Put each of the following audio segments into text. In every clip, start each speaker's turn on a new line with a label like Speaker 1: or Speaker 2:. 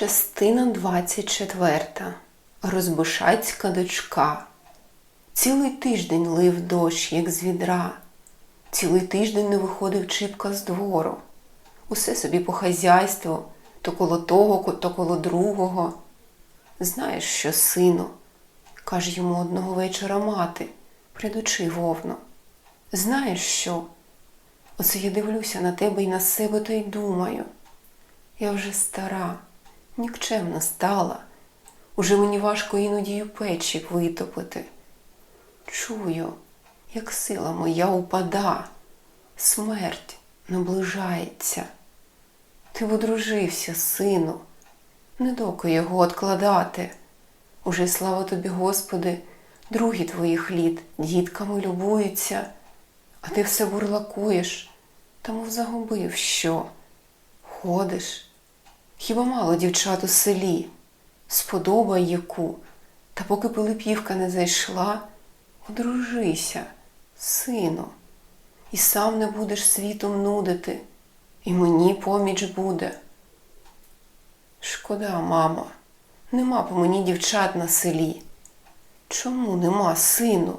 Speaker 1: Частина 24. Розбушацька дочка. Цілий тиждень лив дощ, як з відра. Цілий тиждень не виходив чіпка з двору. Усе собі по хазяйству, то коло того, то коло другого. Знаєш що, сину, каже йому одного вечора мати, придучи вовну. Знаєш що? Оце я дивлюся на тебе і на себе та й думаю. Я вже стара, нікчемна стала. Уже мені важко іноді у печі витопити. Чую, як сила моя упада, смерть наближається. Ти одружився, сину, недоки його откладати. Уже, слава тобі, Господи, другі твоїх літ дітками любуються, а ти все бурлакуєш, мов загубив що. Ходиш. Хіба мало дівчат у селі, сподобай яку, та поки Пилипівка не зайшла, одружися, сину, і сам не будеш світом нудити, і мені поміч буде. Шкода, мама, нема по мені дівчат на селі. Чому нема, сину?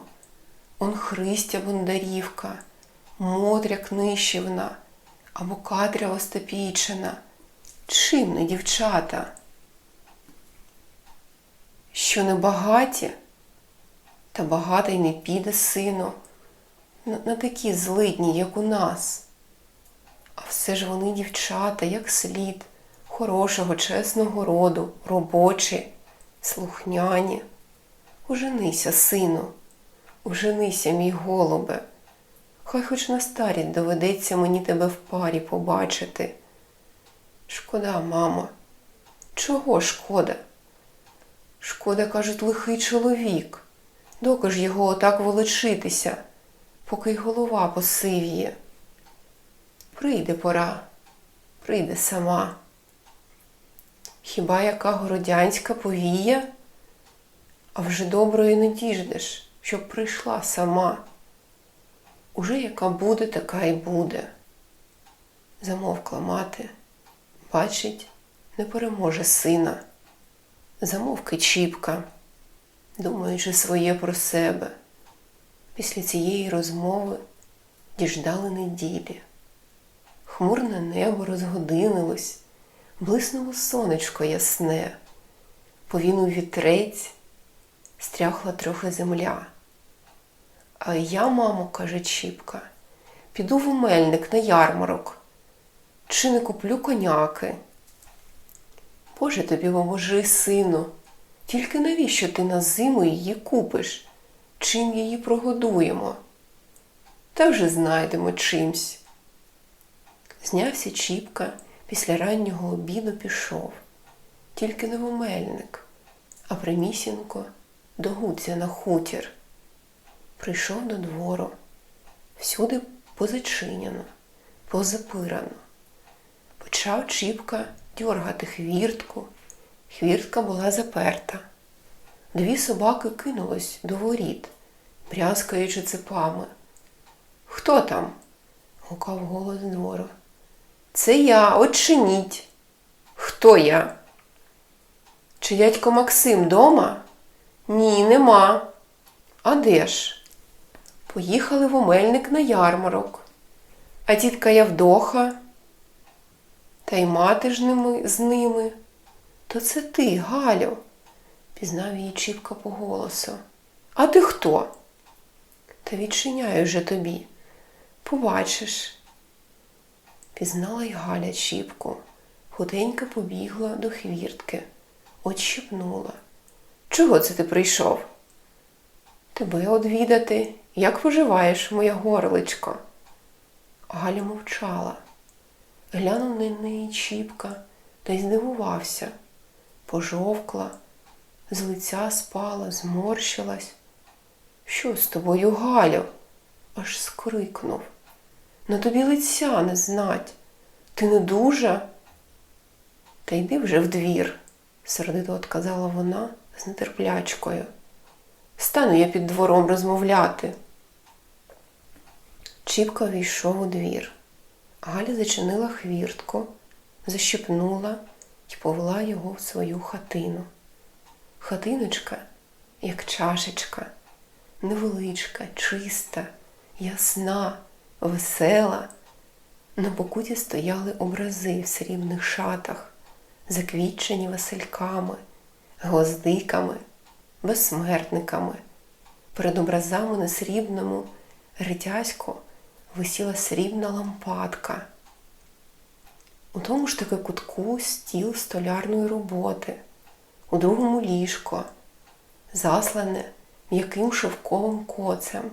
Speaker 1: Он Христя Бондарівка, Мотря Книщівна або Катря Остапійчина. Чим не дівчата? Що не багаті? Та багата й не піде, сину, на такі злидні, як у нас. А все ж вони дівчата, як слід, хорошого, чесного роду, робочі, слухняні. Уженися, сину, уженися, мій голубе. Хай хоч на старість доведеться мені тебе в парі побачити. Шкода, мамо. Чого шкода? Шкода, кажуть, лихий чоловік. Доки ж його отак волочитися, поки й голова посивіє. Прийде пора, прийде сама. Хіба яка городянська повія? А вже доброї не діждеш, щоб прийшла сама. Уже яка буде, така й буде. Замовкла мати. Бачить, не переможе сина. Замовки Чіпка, думаючи своє про себе. Після цієї розмови діждали неділі. Хмурне небо розгодинилось, блиснуло сонечко ясне, повінув вітрець, стряхла трохи земля. А я, мамо, каже Чіпка, піду в мельник на ярмарок. Чи не куплю коняки? Боже тобі поможи, сину, тільки навіщо ти на зиму її купиш? Чим її прогодуємо? Та вже знайдемо чимсь. Знявся Чіпка, після раннього обіду пішов, тільки не в мельник, а примісінько до Гудзя на хутір. Прийшов до двору, всюди позачинено, позапирано. Почав Чіпка дьоргати хвіртку. Хвіртка була заперта. Дві собаки кинулось до воріт, брязкаючи цепами. Хто там? гукав голос двору. Це я, очиніть. Хто я? Чи дядько Максим дома? Ні, нема. А де ж? Поїхали в Омельник на ярмарок. А тітка Явдоха? Та й мати ж ними, з ними. То це ти, Галю, пізнав її Чіпка по голосу. А ти хто? Та відчиняю вже тобі. Побачиш. Пізнала й Галя Чіпку, худенько побігла до хвіртки, отщипнула. Чого це ти прийшов? Тебе одвідати, як поживаєш, моя горличко? Галя мовчала. Глянув на неї Чіпка та й здивувався. Пожовкла, з лиця спала, зморщилась. Що з тобою, Галю? аж скрикнув. На тобі лиця не знать. Ти не дуже? Та йди вже в двір, сердито отказала вона з нетерплячкою. Стану я під двором розмовляти. Чіпка війшов у двір. Галя зачинила хвіртку, защипнула, й повела його в свою хатину. Хатиночка, як чашечка, невеличка, чиста, ясна, весела. На покуті стояли образи в срібних шатах, заквітчені весельками, гвоздиками, безсмертниками. Перед образами на срібному ретяську висіла срібна лампадка. У тому ж таки кутку стіл столярної роботи, у другому ліжко, заслане м'яким шовковим коцем,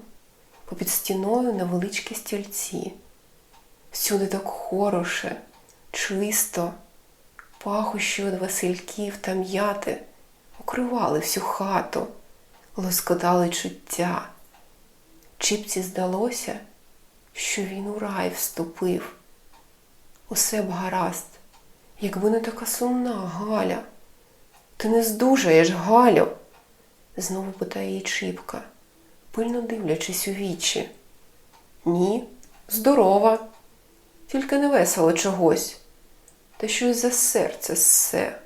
Speaker 1: попід стіною невеличкі стільці. Всюди так хороше, чисто, пахощі від васильків та м'яти укривали всю хату, лоскотали чуття. Чіпці здалося, що він у рай вступив. Усе б гаразд, якби не така сумна Галя. Ти не здужаєш, Галю? знову питає її Чіпка, пильно дивлячись у вічі. Ні, здорова, тільки не весело чогось. Та щось за серце ссе.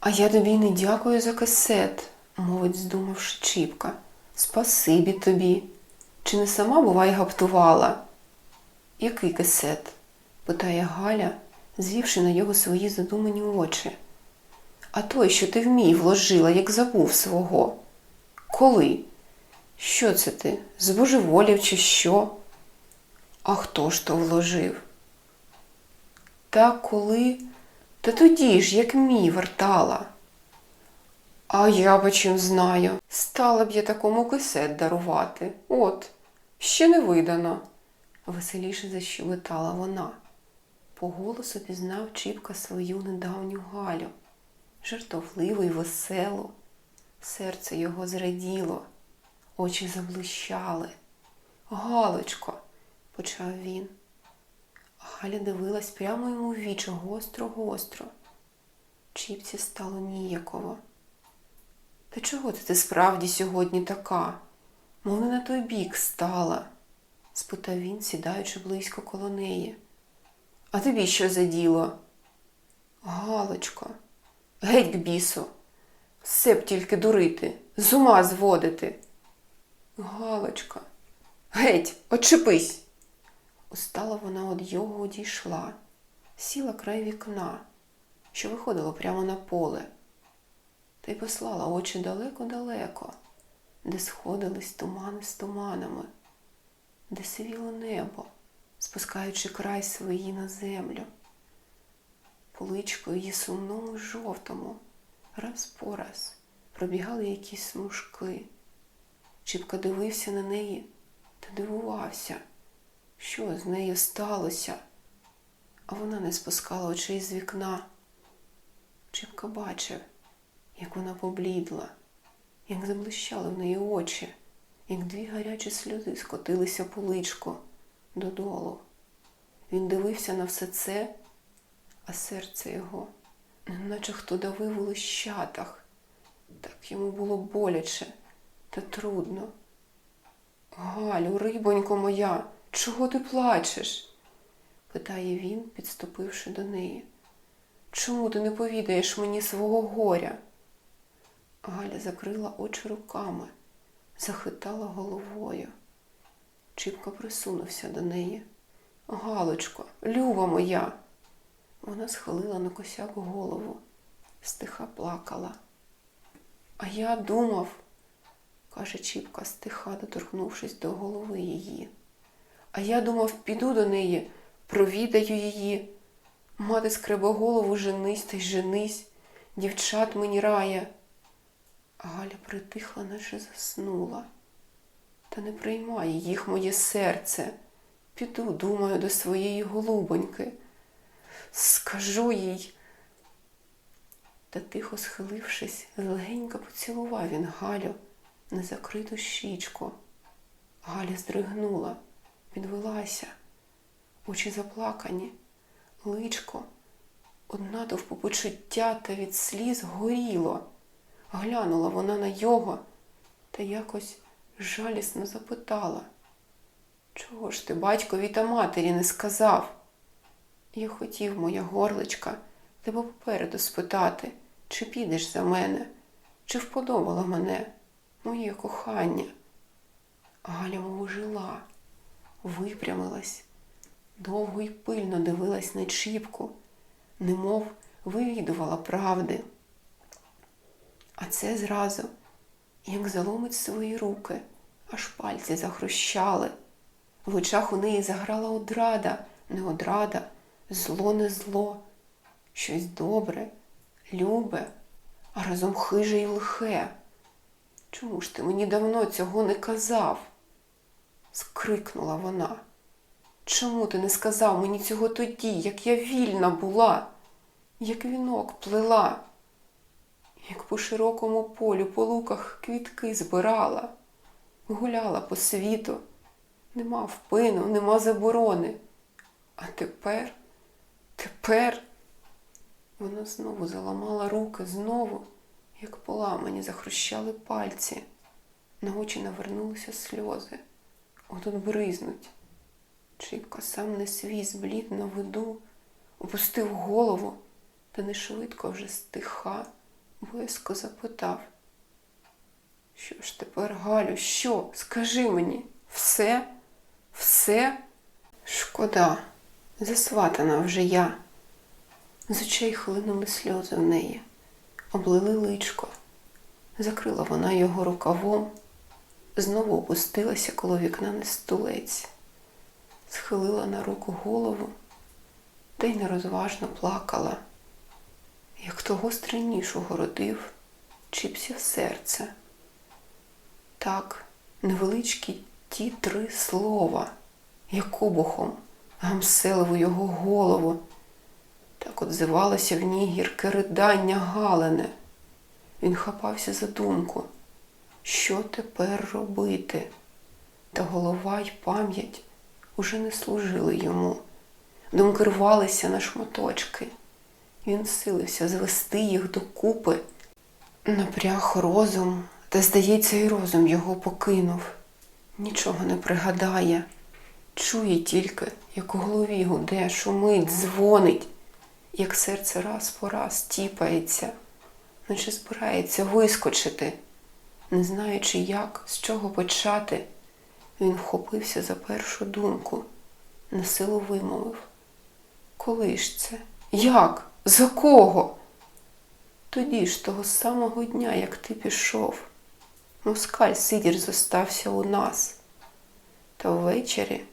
Speaker 1: А я тобі й не дякую за касет, мовить, здумавши Чіпка. Спасибі тобі. Чи не сама бувай гаптувала? Який касет? питає Галя, звівши на його свої задумані очі. А той, що ти в мій вложила, як забув свого. Коли? Що це ти? Збожеволів чи що? А хто ж то вложив? Та коли? Та тоді ж, як мій вертала. А я б чим знаю. Стала б я такому кисет дарувати. От, ще не видано. Веселіше защебетала вона. По голосу пізнав Чіпка свою недавню Галю, жартовливу й веселу. Серце його зраділо, очі заблищали. Галочко, почав він. Галя дивилась прямо йому в вічі гостро-гостро. Чіпці стало ніяково. Та чого ти, ти справді сьогодні така? Мов не на той бік стала? Спитав він, сідаючи близько коло неї. А тобі що за діло? Галочко, геть к бісу, все б тільки дурити, з ума зводити. Галочка, геть, очепись. Устала вона од його одійшла, сіла край вікна, що виходило прямо на поле, та й послала очі далеко-далеко, де сходились тумани з туманами, де сивіло небо, спускаючи край свої на землю. Поличко її сумному жовтому, раз по раз пробігали якісь смужки. Чіпка дивився на неї та дивувався що з нею сталося, а вона не спускала очей з вікна. Чіпка бачив, як вона поблідла, як заблищали в неї очі, як дві гарячі сльози скотилися по личку додолу. Він дивився на все це, а серце його, наче хто давив у лищатах. Так йому було боляче та трудно. Галю, рибонько моя, чого ти плачеш? питає він, підступивши до неї. Чому ти не повідаєш мені свого горя? Галя закрила очі руками, захитала головою. Чіпка присунувся до неї. Галочко, люба моя. Вона схилила на косяк голову, стиха плакала. А я думав, каже Чіпка, стиха, доторкнувшись до голови її. А я думав, піду до неї, провідаю її. Мати скребе голову, женись та й женись, дівчат мені рає. Галя притихла, наче заснула. Та не приймає їх моє серце. Піду, думаю, до своєї голубоньки. Скажу їй. Та тихо схилившись, легенько поцілував він Галю на закриту щічку. Галя здригнула, підвелася, очі заплакані, личко, од почуття та від сліз горіло. Глянула вона на його та якось жалісно запитала. Чого ж ти батькові та матері не сказав? Я хотів, моя горличка, Треба попереду спитати, чи підеш за мене, чи вподобала мене, моє кохання. Галя мов жила, випрямилась, довго й пильно дивилась на чіпку, немов вивідувала правди. А це зразу, як заломить свої руки, аж пальці захрущали. В очах у неї заграла одрада, не одрада, зло не зло, щось добре, любе, а разом хиже й лихе. Чому ж ти мені давно цього не казав? скрикнула вона. Чому ти не сказав мені цього тоді, як я вільна була, як вінок плела, як по широкому полю, по луках квітки збирала, гуляла по світу, нема впину, нема заборони. А тепер, тепер вона знову заламала руки, знову, як поламані, захрущали пальці. На очі навернулися сльози. Отут бризнуть. Чіпка сам не свій зблід на виду, опустив голову, та не швидко вже стиха, боязко запитав. Що ж тепер, Галю, що? Скажи мені, все? Все? Шкода, засватана вже я. З очей хлинули сльози в неї, облили личко. Закрила вона його рукавом, знову опустилася коло вікна на стулець, схилила на руку голову та й нерозважно плакала, як того стрільнішого родив чіпся серце. Так, невеличкі ті три слова, як обухом гамселив його голову. Так отзивалося в ній гірке ридання Галене. Він хапався за думку, що тепер робити? Та голова й пам'ять уже не служили йому. Думки рвалися на шматочки. Він силився звести їх докупи. Напряг розум, та, здається, і розум його покинув. Нічого не пригадає. Чує тільки, як у голові гуде, шумить, дзвонить, як серце раз по раз тіпається, наче збирається вискочити. Не знаючи, як, з чого почати, він вхопився за першу думку, на силу вимовив. Коли ж це? Як? За кого? Тоді ж того самого дня, як ти пішов. Москаль Сидір зостався у нас. Та ввечері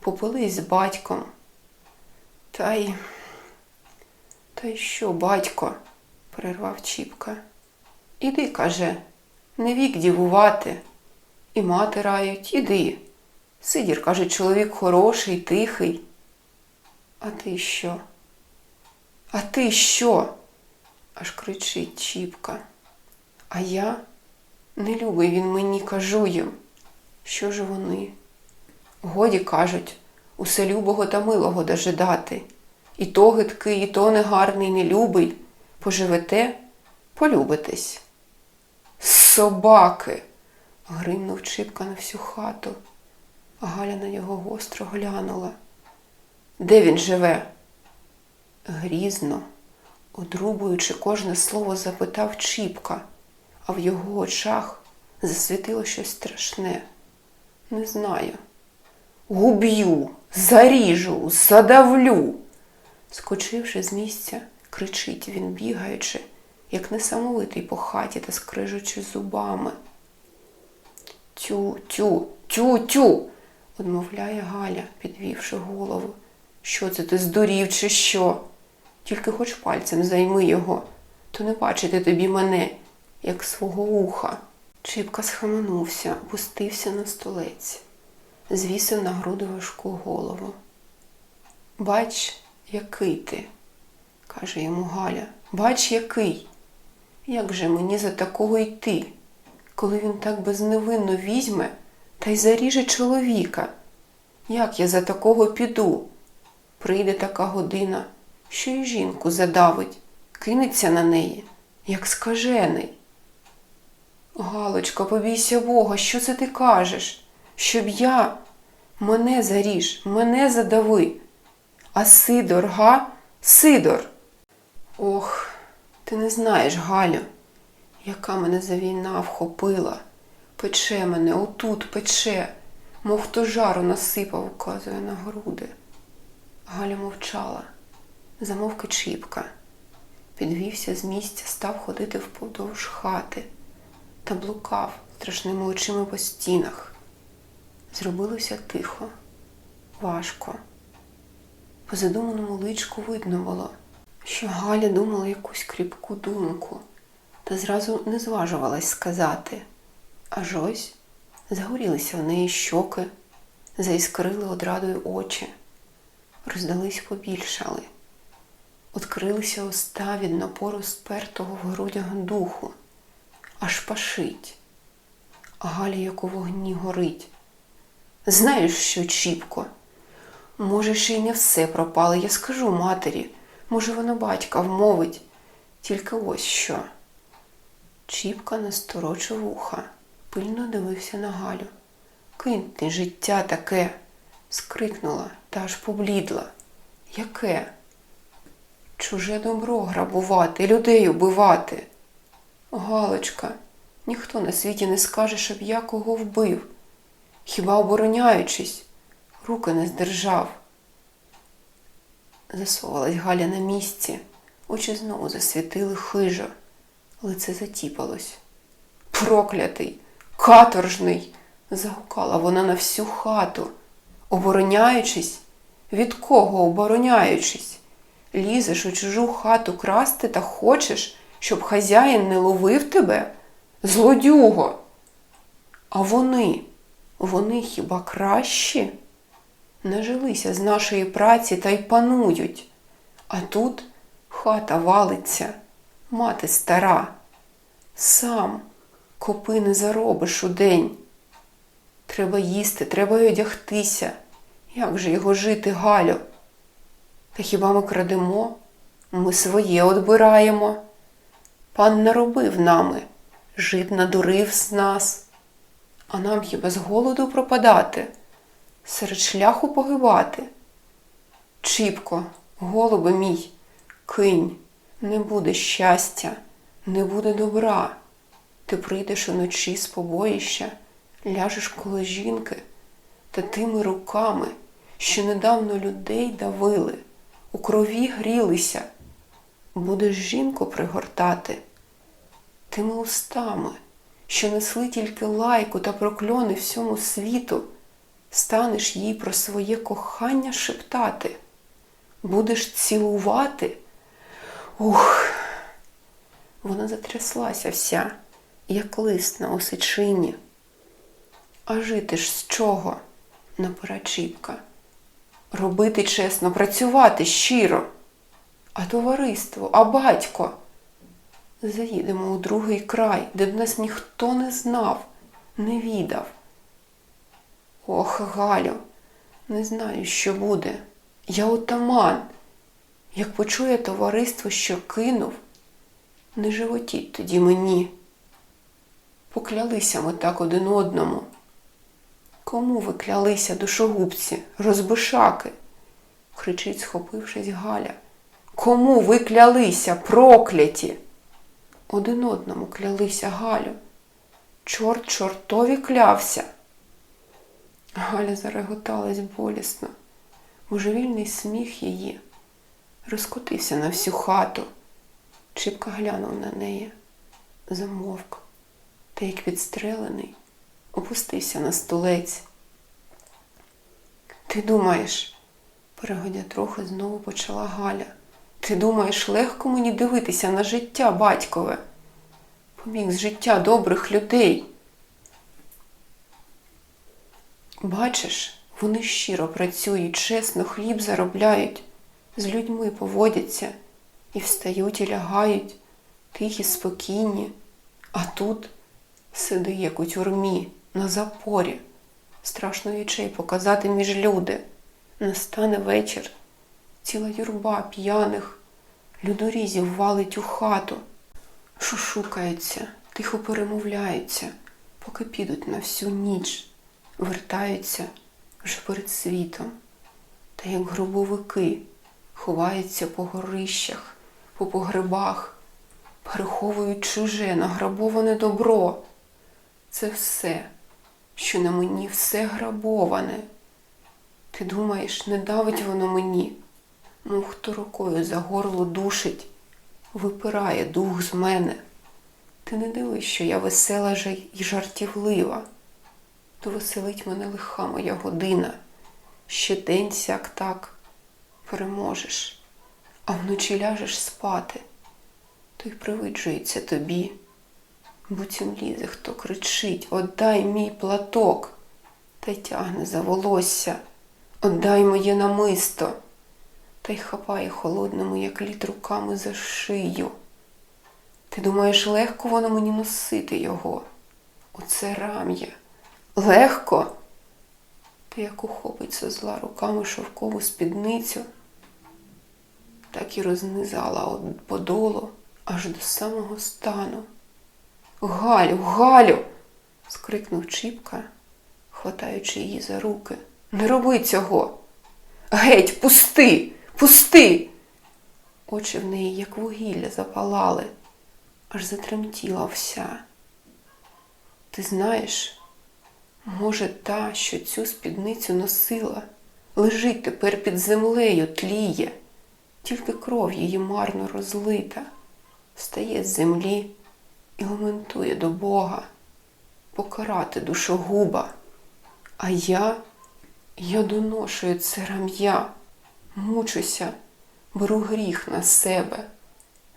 Speaker 1: попились з батьком. Та й. Та й що, батько? перервав Чіпка. Іди, каже, не вік дівувати. І мати рають, іди. Сидір, каже, чоловік хороший, тихий. А ти що? А ти що? аж кричить Чіпка. А я не любий він мені, кажу їм. Що ж вони? Годі кажуть, усе любого та милого дожидати. І то гидкий, і то негарний, не любий. Поживете, полюбитесь. Собаки. гримнув Чіпка на всю хату. Галя на його гостро глянула. Де він живе? Грізно, одрубуючи кожне слово, запитав Чіпка, а в його очах засвітило щось страшне. Не знаю. Губ'ю, заріжу, задавлю. Скочивши з місця, кричить він, бігаючи, як несамовитий по хаті та скрижучи зубами. Тю, тю, тю, тю, одмовляє Галя, підвівши голову. Що це ти здурів, чи що? Тільки хоч пальцем займи його, то не бачити тобі мене, як свого уха. Чіпка схаменувся, опустився на столець, звісив на груди важку голову. Бач, який ти, каже йому Галя. Бач, який. Як же мені за такого йти, коли він так безневинно візьме та й заріже чоловіка? Як я за такого піду? Прийде така година, що й жінку задавить, кинеться на неї, як скажений. Галочка, побійся Бога, що це ти кажеш? Щоб я мене заріж, мене задави. А Сидор, га? Сидор. Ох, ти не знаєш, Галю, яка мене за війна вхопила. Пече мене, отут пече, мов хто жару насипав, указує на груди. Галя мовчала, замовки чіпка. Підвівся з місця, став ходити вподовж хати та блукав страшними очима по стінах. Зробилося тихо, важко. По задуманому личку видно було, що Галя думала якусь кріпку думку, та зразу не зважувалась сказати. Аж ось загорілися в неї щоки, заіскрили одрадою очі, роздались побільшали, Открилися уста від напору спертого в грудях духу, аж пашить, а Галя як у вогні горить. Знаєш що, Чіпко? Може, ще й не все пропало, я скажу матері. Може, вона батька вмовить. Тільки ось що. Чіпка насторочив вуха, пильно дивився на Галю. Кинь ти життя таке, скрикнула та аж поблідла. Яке? Чуже добро грабувати, людей убивати. Галочка, ніхто на світі не скаже, щоб я кого вбив. Хіба обороняючись, руки не здержав. Засовалась Галя на місці, очі знову засвітили хижо, лице затіпалось. Проклятий, каторжний, загукала вона на всю хату. Обороняючись, від кого обороняючись? Лізеш у чужу хату красти та хочеш, щоб хазяїн не ловив тебе? Злодюго. А вони, вони хіба кращі? Нажилися з нашої праці та й панують. А тут хата валиться, мати стара. Сам копи не заробиш у день. Треба їсти, треба й одягтися. Як же його жити, Галю? Хіба ми крадемо? Ми своє одбираємо. Пан не робив нами, жид надурив з нас. А нам хіба з голоду пропадати, серед шляху погибати? Чіпко, голубе мій, кинь, не буде щастя, не буде добра. Ти прийдеш уночі з побоїща, ляжеш коло жінки, та тими руками, що недавно людей давили, у крові грілися, будеш жінку пригортати тими устами, що несли тільки лайку та прокльони всьому світу, станеш їй про своє кохання шептати, будеш цілувати. Ух! Вона затряслася вся, як лист на осичині. А жити ж з чого? напира Чіпка. Робити чесно, працювати щиро. А товариство, а батько. Заїдемо у другий край, де б нас ніхто не знав, не відав. Ох, Галю, не знаю, що буде. Я отаман. Як почує товариство, що кинув, не животіть тоді мені. Поклялися ми так один одному. Кому ви клялися, душогубці, розбишаки? кричить, схопившись Галя. Кому ви клялися, прокляті? Один одному клялися Галю. Чорт чортові клявся. Галя зареготалась болісно. Божевільний сміх її розкотився на всю хату. Чіпка глянув на неї, замовк, та як підстрелений, опустився на столець. Ти думаєш, перегодя трохи знову почала Галя. Ти думаєш, легко мені дивитися на життя батькове? Поміг з життя добрих людей. Бачиш, вони щиро працюють, чесно хліб заробляють, з людьми поводяться і встають і лягають, тихі, спокійні. А тут сиди, як у тюрмі, на запорі, страшно очей показати між люди. Настане вечір, ціла юрба п'яних, людорізів валить у хату, шушукаються, тихо перемовляються, поки підуть на всю ніч, вертаються вже перед світом, та як гробовики ховаються по горищах, по погребах, переховують чуже, награбоване добро. Це все, що на мені все грабоване. Ти думаєш, не давить воно мені, мов хто рукою за горло душить, випирає дух з мене. Ти не дивись, що я весела же й жартівлива, то веселить мене лиха моя година, ще день сяк так переможеш, а вночі ляжеш спати, то й привиджується тобі. Буцім лізе, хто кричить, Отдай мій платок, та й тягне за волосся, Отдай моє намисто, та й хапає холодними, як лід руками за шию. Ти думаєш, легко воно мені носити його? Оце рам'я. Легко? Ти як ухопить со зла руками шовкову спідницю, так і рознизала подолу аж до самого стану. Галю, Галю. скрикнув Чіпка, хватаючи її за руки. Не роби цього. Геть, пусти, пусти. Очі в неї, як вугілля, запалали, аж затремтіла вся. Ти знаєш, може, та, що цю спідницю носила, лежить тепер під землею, тліє, тільки кров її марно розлита, встає з землі і лементує до Бога покарати душогуба. А я, я доношую це рам'я, мучуся, беру гріх на себе.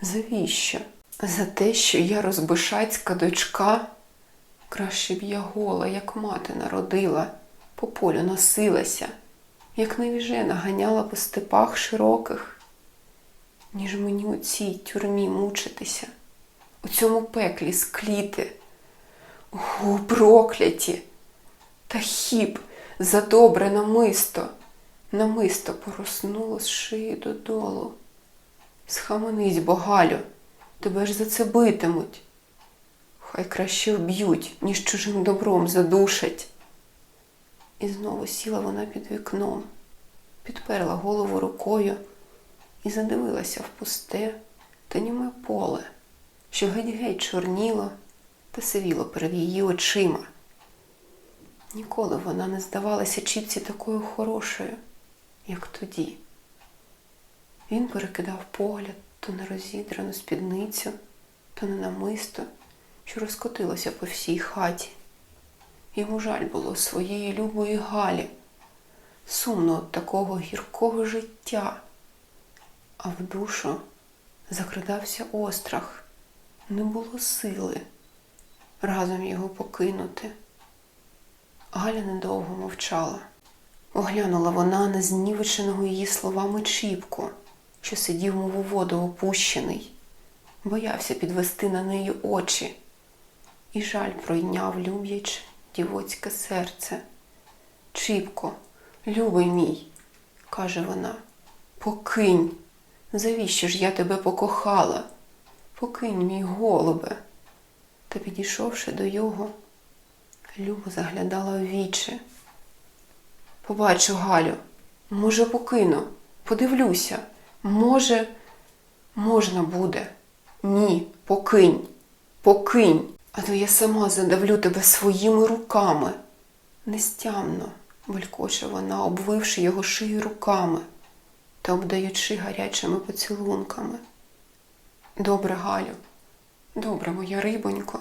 Speaker 1: Завіщо? За те, що я розбишацька дочка, краще б я гола, як мати народила, по полю носилася, як навіжена ганяла по степах широких, ніж мені у цій тюрмі мучитися у цьому пеклі скліти. О, прокляті! Та хіб за добре намисто, намисто пороснуло з шиї додолу. Схаменись, богалю, тебе ж за це битимуть. Хай краще вб'ють, ніж чужим добром задушать. І знову сіла вона під вікном, підперла голову рукою і задивилася в пусте та німе поле що геть-геть чорніло та сивіло перед її очима. Ніколи вона не здавалася Чіпці такою хорошою, як тоді. Він перекидав погляд то на розідрану спідницю, то на намисто, що розкотилося по всій хаті. Йому жаль було своєї любої Галі, сумно від такого гіркого життя, а в душу закрадався острах не було сили разом його покинути. Галя недовго мовчала. Оглянула вона на знівеченого її словами Чіпку, що сидів, мов у воду опущений, боявся підвести на неї очі, і жаль пройняв люб'яче дівоцьке серце. Чіпко, любий мій, каже вона, покинь, завіщо ж я тебе покохала? Покинь мій голубе. Та підійшовши до його, Люба заглядала в вічі. Побачу, Галю, може, покину, подивлюся, може, можна буде. Ні, покинь, покинь, а то я сама задавлю тебе своїми руками. Нестямно, белькоче вона, обвивши його шию руками та обдаючи гарячими поцілунками. Добре, Галю, добре, моя рибонько,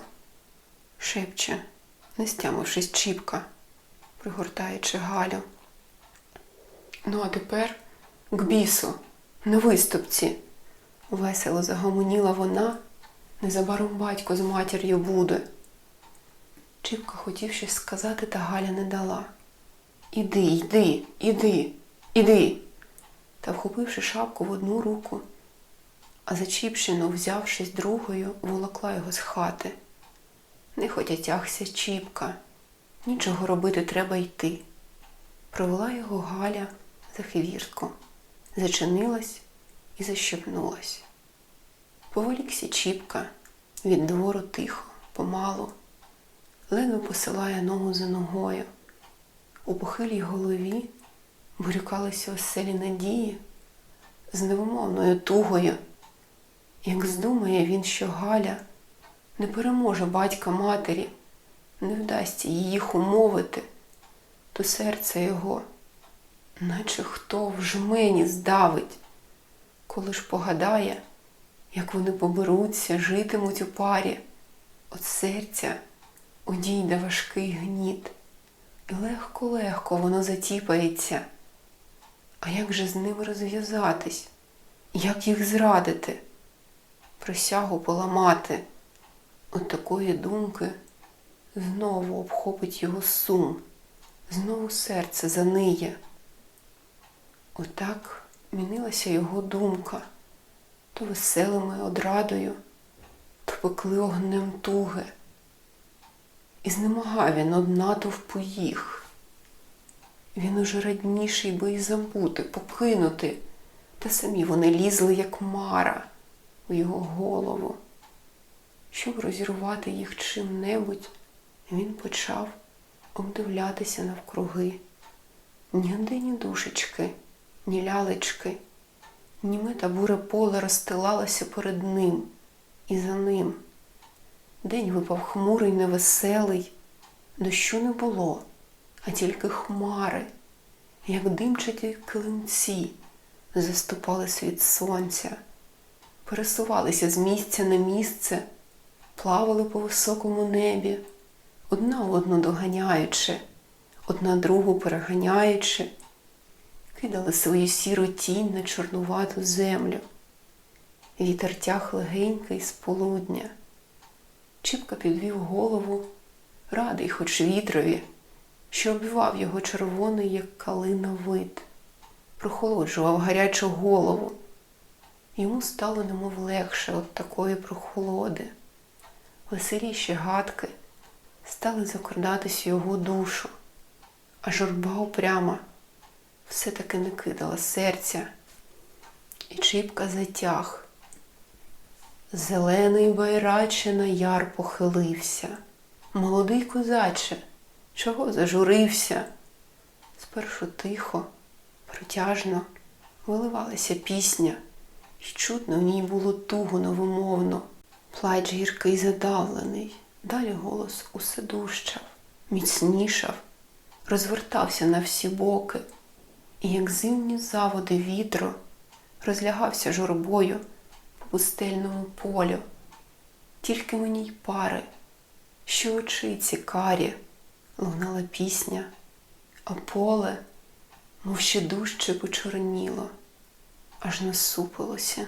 Speaker 1: шепче, не стямившись чіпка, пригортаючи Галю. Ну, а тепер к бісу, на виступці. Весело загомоніла вона, незабаром батько з матір'ю буде. Чіпка хотів щось сказати, та Галя не дала. Іди, йди, іди, іди. Та, вхопивши шапку в одну руку, а зачіпшину, взявшись другою, волокла його з хати. Не тягся Чіпка, нічого робити треба йти. Провела його Галя за хвіртку, зачинилась і защепнулась. Поволікся Чіпка від двору тихо, помалу, ледве посилає ногу за ногою. У похилій голові бурюкалися оселі надії з невимовною тугою Як здумає він, що Галя не переможе батька матері, не вдасться їх умовити, то серце його, наче хто в жмені здавить, коли ж погадає, як вони поберуться, житимуть у парі, от серця одійде важкий гніт, і легко-легко воно затіпається. А як же з ними розв'язатись? Як їх зрадити? Присягу поламати? От такої думки знову обхопить його сум, знову серце заниє. Отак мінилася його думка, то веселими одрадою, то пекли огнем туги. І знемагав він од натовпу їх. Він уже радніший би і забути, покинути, та самі вони лізли, як мара, у його голову. Щоб розірвати їх чим-небудь, він почав обдивлятися навкруги. Ні душечки, ні лялечки, німе та буре поле розстилалося перед ним і за ним. День випав хмурий, невеселий, дощу не було, а тільки хмари, як димчаті килимці, заступали світ сонця, пересувалися з місця на місце, плавали по високому небі, одна одну доганяючи, одна другу переганяючи, кидали свою сіру тінь на чорнувату землю. Вітер тяг легенький з полудня. Чіпка підвів голову, радий хоч вітрові, що обвівав його червоний, як калина вид, прохолоджував гарячу голову. Йому стало немов легше від такої прохолоди. Веселіші гадки стали закрадатись його душу, а журба упряма все-таки не кидала серця, і чіпка затяг. Зелений байраче на яр похилився. Молодий козаче, чого зажурився? Спершу тихо, протяжно виливалася пісня, і чутно в ній було туго новомовно. Плач гіркий задавлений, далі голос усе дужчав, міцнішав, розвертався на всі боки, і, як зимні заводи вітру, розлягався журбою по пустельному полю. Тільки мені й пари, що очиці карі, лунала пісня, а поле, мов ще дужче почорніло, аж насупилося.